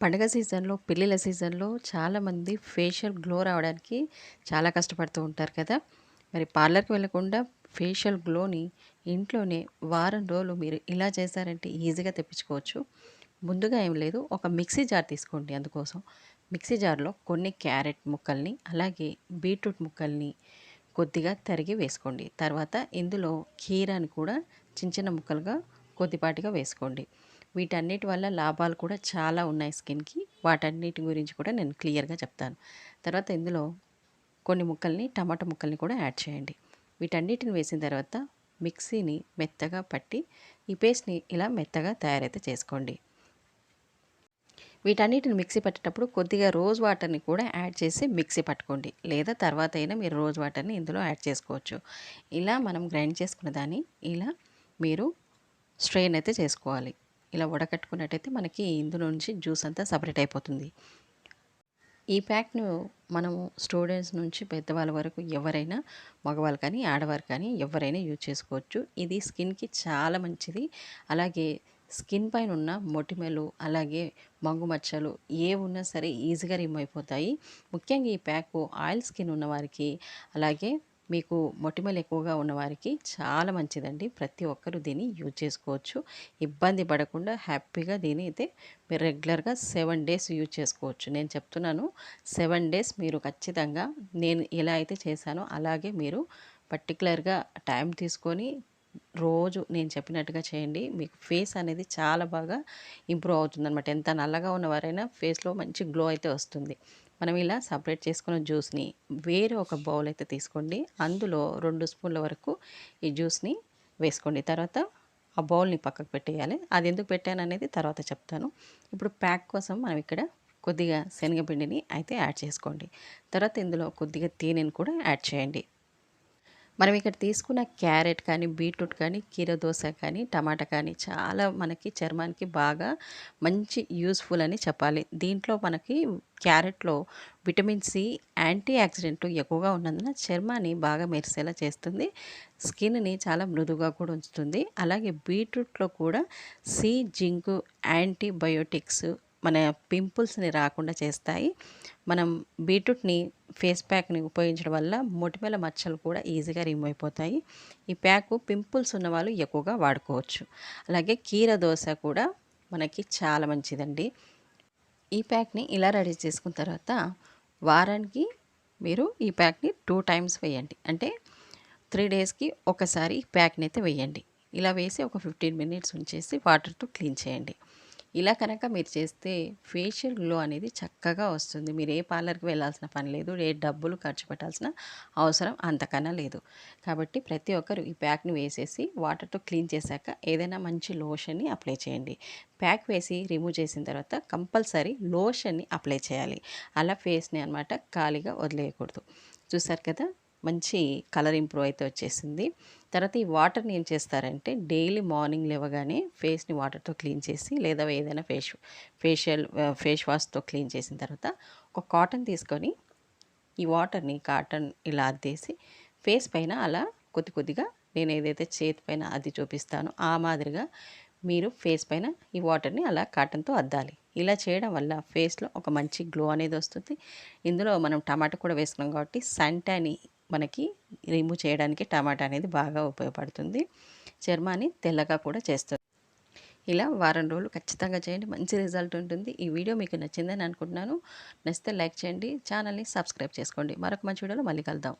పండగ సీజన్‌లో, పెళ్ళిళ్ళ సీజన్‌లో చాలామంది ఫేషియల్ గ్లో రావడానికి చాలా కష్టపడుతూ ఉంటారు కదా! మరి పార్లర్‌కి వెళ్ళకుండా ఫేషియల్ గ్లోని ఇంట్లోనే వారం రోజులు మీరు ఇలా చేశారంటే ఈజీగా తెప్పించుకోవచ్చు. ముందుగా ఏం లేదు ఒక మిక్సీ జార్ తీసుకోండి అందుకోసం. మిక్సీ జార్‌లో కొన్ని క్యారెట్ ముక్కల్ని, అలాగే బీట్రూట్ ముక్కల్ని కొద్దిగా తరిగి వేసుకోండి. తర్వాత ఇందులో కీరాని కూడా చిన్న చిన్న ముక్కలుగా కొద్దిపాటిగా వేసుకోండి. వీటన్నిటి వల్ల లాభాలు కూడా చాలా ఉన్నాయి స్కిన్‌కి. వాటన్నిటి గురించి కూడా నేను క్లియర్‌గా చెప్తాను. తర్వాత ఇందులో కొన్ని ముక్కల్ని టమాటా ముక్కల్ని కూడా యాడ్ చేయండి. వీటన్నిటిని వేసిన తర్వాత మిక్సీని మెత్తగా పట్టి ఈ పేస్ట్‌ని ఇలా మెత్తగా తయారైతే చేసుకోండి. వీటన్నిటిని మిక్సీ పట్టేటప్పుడు కొద్దిగా రోజ్ వాటర్‌ని కూడా యాడ్ చేసి మిక్సీ పట్టుకోండి. లేదా తర్వాత అయినా మీరు రోజ్ వాటర్‌ని ఇందులో యాడ్ చేసుకోవచ్చు. ఇలా మనం గ్రైండ్ చేసుకున్న దాన్ని ఇలా మీరు స్ట్రెయిన్ అయితే చేసుకోవాలి. ఇలా వడకట్టుకున్నట్టయితే మనకి ఇందులో నుంచి జ్యూస్ అంతా సపరేట్ అయిపోతుంది. ఈ ప్యాక్‌ను మనము స్టూడెంట్స్ నుంచి పెద్దవాళ్ళ వరకు ఎవరైనా మగవాళ్ళు కానీ, ఆడవారు కానీ ఎవరైనా యూజ్ చేసుకోవచ్చు. ఇది స్కిన్‌కి చాలా మంచిది. అలాగే స్కిన్ పైన ఉన్న మొటిమలు, అలాగే మంగు మచ్చలు ఏవున్నా సరే ఈజీగా రిమూవ్ అయిపోతాయి. ముఖ్యంగా ఈ ప్యాక్ ఆయిల్ స్కిన్ ఉన్నవారికి, అలాగే మీకు మొటిమలు ఎక్కువగా ఉన్నవారికి చాలా మంచిదండి. ప్రతి ఒక్కరు దీన్ని యూజ్ చేసుకోవచ్చు. ఇబ్బంది పడకుండా హ్యాపీగా దీన్ని అయితే మీరు రెగ్యులర్‌గా సెవెన్ డేస్ యూజ్ చేసుకోవచ్చు. నేను చెప్తున్నాను సెవెన్ డేస్ మీరు ఖచ్చితంగా నేను ఎలా అయితే చేశానో అలాగే మీరు పర్టిక్యులర్‌గా టైం తీసుకొని రోజు నేను చెప్పినట్టుగా చేయండి. మీకు ఫేస్ అనేది చాలా బాగా ఇంప్రూవ్ అవుతుందన్నమాట ఎంత నల్లగా ఉన్నవారైనా ఫేస్‌లో మంచి గ్లో అయితే వస్తుంది. మనం ఇలా సపరేట్ చేసుకున్న జ్యూస్‌ని వేరే ఒక బౌల్ అయితే తీసుకోండి. అందులో రెండు స్పూన్ల వరకు ఈ జ్యూస్‌ని వేసుకోండి. తర్వాత ఆ బౌల్‌ని పక్కకు పెట్టేయాలి. అది ఎందుకు పెట్టాను అనేది తర్వాత చెప్తాను. ఇప్పుడు ప్యాక్ కోసం మనం ఇక్కడ కొద్దిగా శనగపిండిని అయితే యాడ్ చేసుకోండి. తర్వాత ఇందులో కొద్దిగా తేనెను కూడా యాడ్ చేయండి. మనం ఇక్కడ తీసుకున్న క్యారెట్ కానీ, బీట్రూట్ కానీ, కీరదోస కానీ, టమాటా కానీ చాలా మనకి చర్మానికి బాగా మంచి యూస్ఫుల్ అని చెప్పాలి. దీంట్లో మనకి క్యారెట్‌లో విటమిన్ సి, యాంటీ ఆక్సిడెంట్లు ఎక్కువగా ఉన్నందున చర్మాన్ని బాగా మెరిసేలా చేస్తుంది. స్కిన్‌ని చాలా మృదువుగా కూడా ఉంచుతుంది. అలాగే బీట్రూట్‌లో కూడా సి, జింక్, యాంటీబయోటిక్స్ మన పింపుల్స్‌ని రాకుండా చేస్తాయి. మనం బీట్రూట్‌ని ఫేస్ ప్యాక్‌ని ఉపయోగించడం వల్ల మొటిమల మచ్చలు కూడా ఈజీగా రిమూవ్ అయిపోతాయి. ఈ ప్యాకు పింపుల్స్ ఉన్నవాళ్ళు ఎక్కువగా వాడుకోవచ్చు. అలాగే కీర దోశ కూడా మనకి చాలా మంచిదండి. ఈ ప్యాక్‌ని ఇలా రెడీ చేసుకున్న తర్వాత వారానికి మీరు ఈ ప్యాక్‌ని టూ టైమ్స్ వేయండి. అంటే త్రీ డేస్‌కి ఒకసారి ఈ ప్యాక్‌ని అయితే వేయండి. ఇలా వేసి ఒక 15 మినిట్స్ ఉంచేసి వాటర్‌తో క్లీన్ చేయండి. ఇలా కనుక మీరు చేస్తే ఫేషియల్ గ్లో అనేది చక్కగా వస్తుంది. మీరు ఏ పార్లర్‌కి వెళ్ళాల్సిన పని లేదు. ఏ డబ్బులు ఖర్చు పెట్టాల్సిన అవసరం అంతకన్నా లేదు. కాబట్టి ప్రతి ఒక్కరు ఈ ప్యాక్‌ని వేసేసి వాటర్‌తో క్లీన్ చేశాక ఏదైనా మంచి లోషన్‌ని అప్లై చేయండి. ప్యాక్ వేసి రిమూవ్ చేసిన తర్వాత కంపల్సరీ లోషన్‌ని అప్లై చేయాలి. అలా ఫేస్‌ని అనమాట ఖాళీగా వదిలేయకూడదు. చూసారు కదా! మంచి కలర్ ఇంప్రూవ్ అయితే వచ్చేసింది. తర్వాత ఈ వాటర్‌ని ఏం చేస్తారంటే డైలీ మార్నింగ్ లేవగానే ఫేస్‌ని వాటర్‌తో క్లీన్ చేసి లేదా ఏదైనా ఫేష్ ఫేషియల్ ఫేస్ వాష్‌తో క్లీన్ చేసిన తర్వాత ఒక కాటన్ తీసుకొని ఈ వాటర్‌ని కాటన్ ఇలా అద్దేసి ఫేస్ పైన అలా కొద్ది కొద్దిగా నేను ఏదైతే చేతి పైన అద్ది చూపిస్తానో ఆ మాదిరిగా మీరు ఫేస్ పైన ఈ వాటర్‌ని అలా కాటన్‌తో అద్దాలి. ఇలా చేయడం వల్ల ఫేస్‌లో ఒక మంచి గ్లో అనేది వస్తుంది. ఇందులో మనం టమాటా కూడా వేసుకున్నాం కాబట్టి సన్ మనకి రిమూవ్ చేయడానికి టమాటా అనేది బాగా ఉపయోగపడుతుంది. చర్మాన్ని తెల్లగా కూడా చేస్తుంది. ఇలా వారం రోజులు ఖచ్చితంగా చేయండి. మంచి రిజల్ట్ ఉంటుంది. ఈ వీడియో మీకు నచ్చిందని అనుకుంటున్నాను. నచ్చితే లైక్ చేయండి. ఛానల్‌ని సబ్స్క్రైబ్ చేసుకోండి. మరొక మంచి వీడియోలో మళ్ళీ కలుద్దాం.